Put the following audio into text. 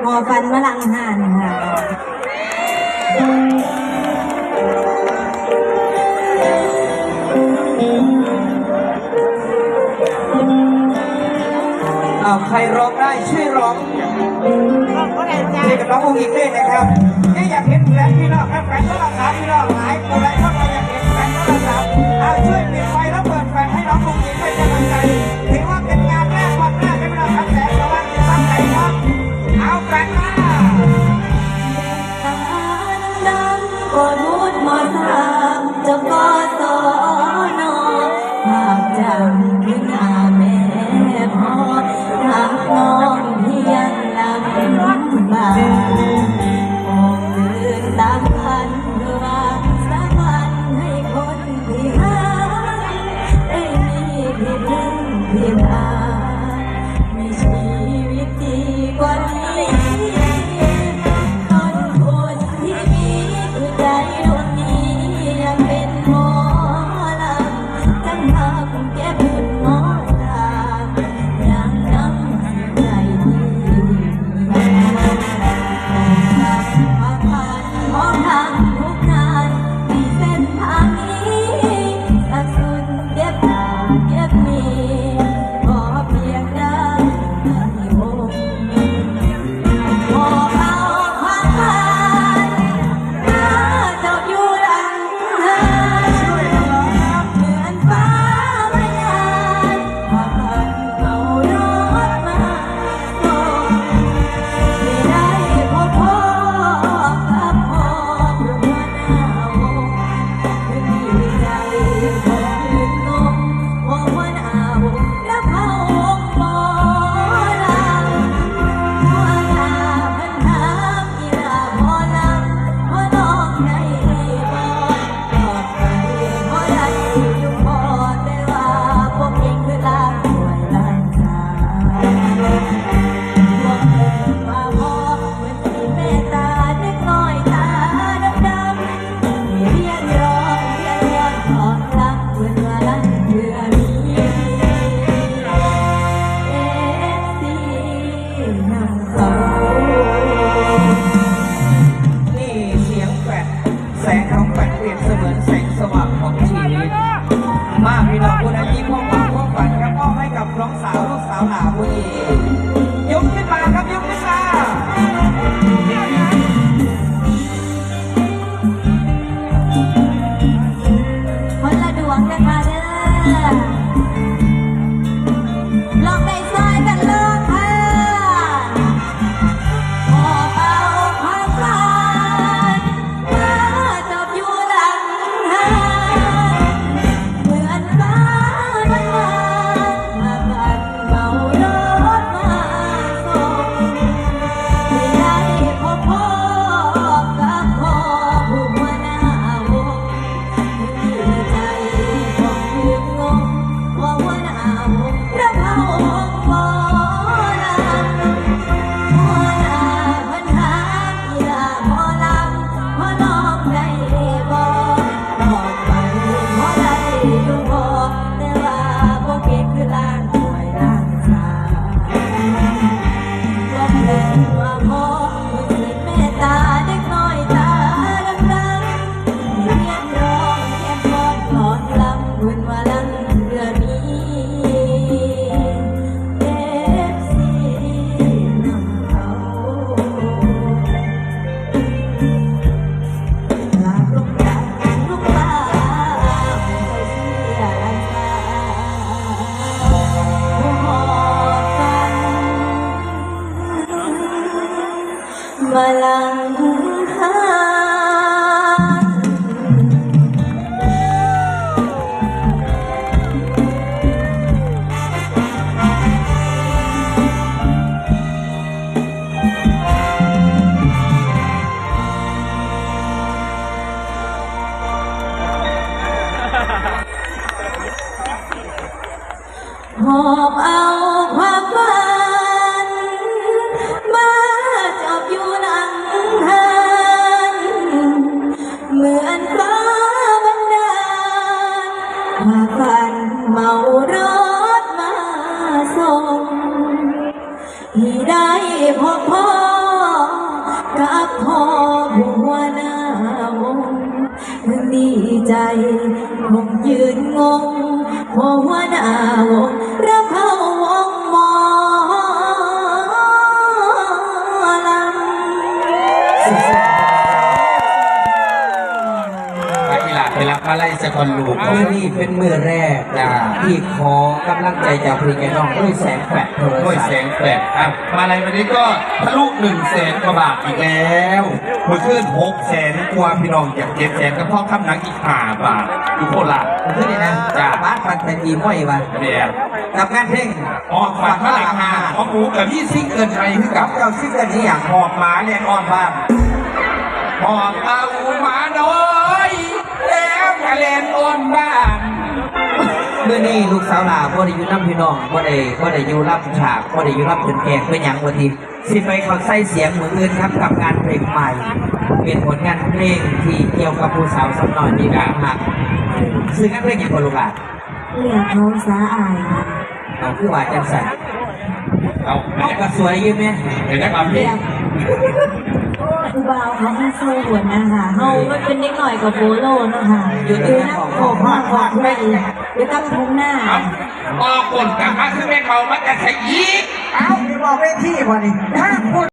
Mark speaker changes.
Speaker 1: หมอฟันมะลังหานค่ะ
Speaker 2: อ้าใครร้องได้ช่วยร้องเด็งกับน้องอุ้งอิงด้วยนะครับนี่อยากเห็นเหมือนพี่น้องครับแฟน
Speaker 1: ก็หลากหาพี่น้องหลายคนหล้ยค my side. me. มากพี่น้องพู นวังเดือมีเอฟซีนำเขาลาลงจากกันลูกบ้าเพี
Speaker 2: ยอะไรมอดกันมาลังหา หอบ
Speaker 1: เอาความฝัน มาจอบอยู่หลังหันเหมือนฟ้าบันดาลาฝันเมารถมาส่งที่ได้พบพ่อ ถึงดีใจ คงยืนงงพอหัวหน้าวงรับเขา มา
Speaker 3: ไล่สกอนลูก
Speaker 2: มือนี้เป็นมือแรกนะที่ขอกำลังใจจากพี่แกน้องด้วยแสงแปดโทร
Speaker 3: ด้วย
Speaker 2: ศัพ
Speaker 3: แส
Speaker 2: ท์
Speaker 3: งแปดอะมาอะไรวันนี้ก็ทะลุหนึ่งแสนกว่าบาทอีกแล้วเมื่อคืนหกแสนกว่าพี่น้องจากเจ็ดแสนก็พ่อคำหนังอีกห้าบาทอยู่โคราช
Speaker 2: ขึ้นนี่นะจากบ้านปันเป็นทีม้อยวัน
Speaker 3: เนี่ย
Speaker 2: กับงานเพลง
Speaker 3: ออกฝันมาหลังหาของหมูกับพี่ซิ่งเกินไปคือ
Speaker 2: กั
Speaker 3: กั
Speaker 2: บบ เจ้าซิ่งกันนี่อย่าง
Speaker 3: หอบหมาเรียนอ่อนบ้างหอบเอา กะเลนอ่อนบ้าง
Speaker 2: เมื่อนี้ลูกสาวลาบ่ได้อยู่น้ำพี่น้องบ่ได้บ่ได้อยู่รับฉากบ่ได้อยู่รับเป็นแกงเป็นหยังวันนี้สิไปเขาใส่เสียงมืออื่นครับกับงานเพลงใหม่ เป็นผลงานเพลงที่เกี่ยวกับผู้สาวสำนอยมีกาหักซึ่งงานเพลงอย่างบลูกอะ
Speaker 1: เรียกน้องสาอายค่ะ
Speaker 2: เอาคือว่าจังสัน
Speaker 3: เอา
Speaker 2: เอากระสวยอยืมไหม
Speaker 3: เห็นไหมครับ
Speaker 1: เรี
Speaker 3: พี่
Speaker 1: ยกครูบาวเขาให้โซ่หัวนะคะเฮามันเป็นเด็กหน่อยกับโบโลเนาะค่ะอยู่ในน้ำโขกมากกว่าด้วยอยู่ตั้งทุ่งหน้า
Speaker 3: เอาออกคนกลับมาคือแม่เขามาแต่ใส่ยีก
Speaker 2: เอาไปบอกเวทีวันนี้ถ้าพูด